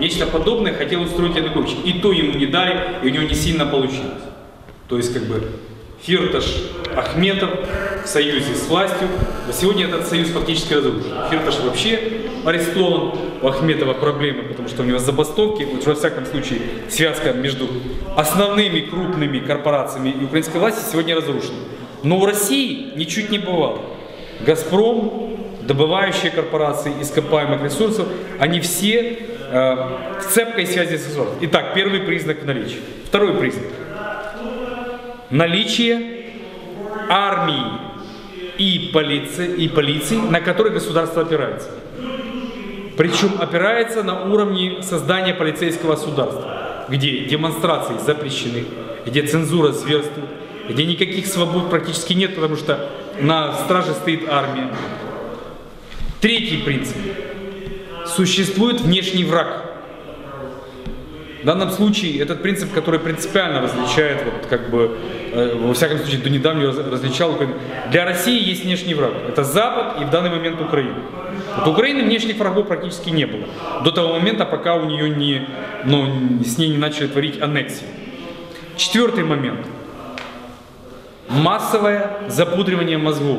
нечто подобное хотел устроить Янукович. И то ему не дали, и у него не сильно получилось. То есть, как бы, Фирташ, Ахметов в союзе с властью. Но сегодня этот союз фактически разрушен. Фирташ вообще арестован, у Ахметова проблемы, потому что у него забастовки. Вот, во всяком случае, связка между основными крупными корпорациями и украинской властью сегодня разрушена. Но у России ничуть не бывало. Газпром, добывающие корпорации ископаемых ресурсов, они все э, в цепкой связи с государством. Итак, первый признак наличия. Второй признак. Наличие армии и полиции, и полиции, на которые государство опирается. Причем опирается на уровне создания полицейского государства, где демонстрации запрещены, где цензура зверствует, где никаких свобод практически нет, потому что на страже стоит армия. Третий принцип. Существует внешний враг. В данном случае этот принцип, который принципиально различает, вот как бы, э, во всяком случае, до недавнего различал. Для России есть внешний враг. Это Запад и в данный момент Украина. Вот Украины внешних врагов практически не было. До того момента, пока у нее не, ну, с ней не начали творить аннексии. Четвертый момент. Массовое запудривание мозгов,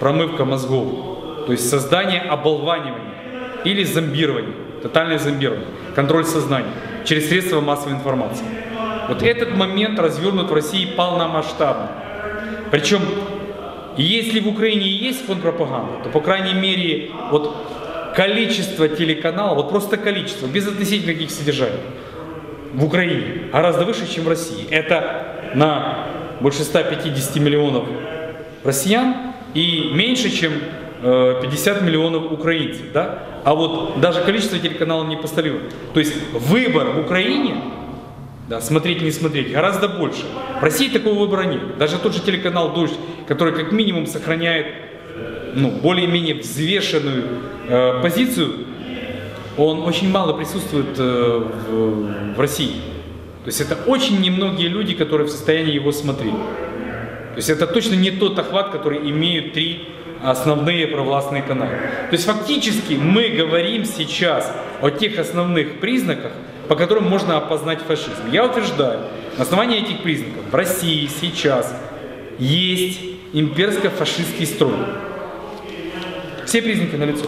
промывка мозгов. То есть создание оболванивания или зомбирования, тотальное зомбирование, контроль сознания через средства массовой информации. Вот этот момент развернут в России полномасштабно. Причем, если в Украине есть контрпропаганда, то, по крайней мере, вот количество телеканалов, вот просто количество, без относительно каких содержаний, в Украине гораздо выше, чем в России. Это на больше 150 миллионов россиян и меньше, чем 50 миллионов украинцев. Да? А вот даже количество телеканалов не поставило. То есть выбор в Украине, да, смотреть не смотреть, гораздо больше. В России такого выбора нет. Даже тот же телеканал «Дождь», который как минимум сохраняет ну, более-менее взвешенную э, позицию, он очень мало присутствует э, в, в России. То есть это очень немногие люди, которые в состоянии его смотреть. То есть это точно не тот охват, который имеют три основные провластные каналы. То есть фактически мы говорим сейчас о тех основных признаках, по которым можно опознать фашизм. Я утверждаю, на основании этих признаков в России сейчас есть имперско-фашистский строй. Все признаки налицо.